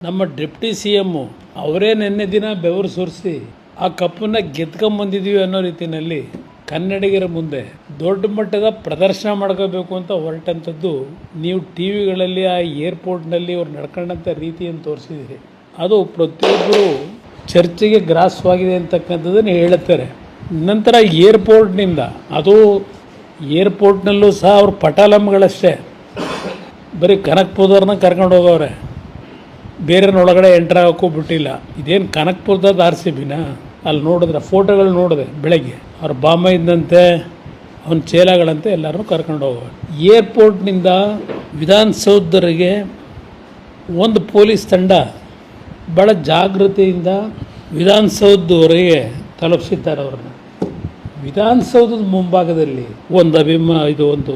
ನಮ್ಮ deputy C M ಅವರೇ ನಿನ್ನೆ ದಿನ ಬೆವರು ಸುರಿಸಿ ಆ ಕಪ್ಪನ್ನ ಗೆದ್ಕೊಂಬಂದಿದೀವಿ ಅನ್ನೋ ರೀತಿಯಲ್ಲಿ ಕನ್ನಡಿಗರ ಮುಂದೆ ದೊಡ್ಡ ಮಟ್ಟದ ಪ್ರದರ್ಶನ ಮಾಡ್ಕೋಬೇಕು ಅಂತ ಹೊರಟಂಥದ್ದು ನೀವು ಟಿ ವಿಗಳಲ್ಲಿ, ಆ ಏರ್ಪೋರ್ಟ್ನಲ್ಲಿ ಅವ್ರು ನಡ್ಕೊಂಡಂಥ ರೀತಿಯನ್ನು ತೋರಿಸಿದಿರಿ ಅದು ಪ್ರತಿಯೊಬ್ಬರು ಚರ್ಚೆಗೆ ಗ್ರಾಸವಾಗಿದೆ ಅಂತಕ್ಕಂಥದ್ದನ್ನು ಹೇಳುತ್ತಾರೆ. ನಂತರ ಏರ್ಪೋರ್ಟ್ನಿಂದ, ಅದು ಏರ್ಪೋರ್ಟ್ನಲ್ಲೂ ಸಹ ಅವ್ರ ಪಟಾಲಮ್ಗಳಷ್ಟೇ ಬರೀ ಕನಕ್ಪುದರ್ನ ಕರ್ಕೊಂಡು ಹೋಗವ್ರೆ ಬೇರೆನ ಒಳಗಡೆ ಎಂಟ್ರ್ ಆಗೋಕ್ಕೂ ಬಿಟ್ಟಿಲ್ಲ. ಇದೇನು ಕನಕ್ಪುರದ ಆರ್ ಸಿ ಬಿನ ಅಲ್ಲಿ ನೋಡಿದ್ರೆ ಫೋಟೋಗಳು ನೋಡಿದೆ ಬೆಳಗ್ಗೆ. ಅವ್ರ ಬಾಂಬ ಇದ್ದಂತೆ ಅವನ ಚೇಲಾಗಳಂತೆ ಎಲ್ಲರೂ ಕರ್ಕೊಂಡು ಹೋಗೋರು. ಏರ್ಪೋರ್ಟ್ನಿಂದ ವಿಧಾನಸೌಧರಿಗೆ ಒಂದು ಪೊಲೀಸ್ ತಂಡ ಭಾಳ ಜಾಗೃತಿಯಿಂದ ವಿಧಾನಸೌಧದವರೆಗೆ ತಲುಪಿಸಿದ್ದಾರೆ ಅವ್ರನ್ನ. ವಿಧಾನಸೌಧದ ಮುಂಭಾಗದಲ್ಲಿ ಒಂದು ಅಭಿಮಾ, ಇದು ಒಂದು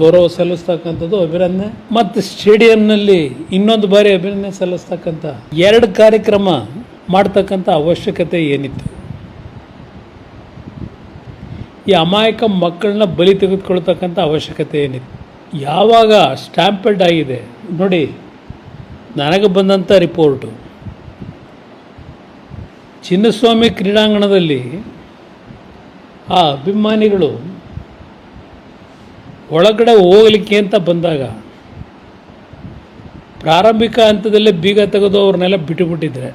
ಗೌರವ ಸಲ್ಲಿಸ್ತಕ್ಕಂಥದ್ದು ಅಭಿನಂದನೆ. ಮತ್ತು ಸ್ಟೇಡಿಯಂನಲ್ಲಿ ಇನ್ನೊಂದು ಬಾರಿ ಅಭಿನಂದನೆ ಸಲ್ಲಿಸ್ತಕ್ಕಂಥ ಎರಡು ಕಾರ್ಯಕ್ರಮ ಮಾಡ್ತಕ್ಕಂಥ ಅವಶ್ಯಕತೆ ಏನಿತ್ತು? ಈ ಅಮಾಯಕ ಮಕ್ಕಳನ್ನ ಬಲಿ ತೆಗೆದುಕೊಳ್ತಕ್ಕಂಥ ಅವಶ್ಯಕತೆ ಏನಿತ್ತು? ಯಾವಾಗ ಸ್ಟ್ಯಾಂಪೆಡ್ ಆಗಿದೆ? ನೋಡಿ, ನನಗೆ ಬಂದಂಥ ರಿಪೋರ್ಟು. ಚಿನ್ನಸ್ವಾಮಿ ಕ್ರೀಡಾಂಗಣದಲ್ಲಿ ಆ ಅಭಿಮಾನಿಗಳು ಒಳಗಡೆ ಹೋಗಲಿಕ್ಕೆ ಅಂತ ಬಂದಾಗ ಪ್ರಾರಂಭಿಕ ಹಂತದಲ್ಲೇ ಬೀಗ ತೆಗೆದು ಅವ್ರನ್ನೆಲ್ಲ ಬಿಟ್ಟುಬಿಟ್ಟಿದ್ರೆ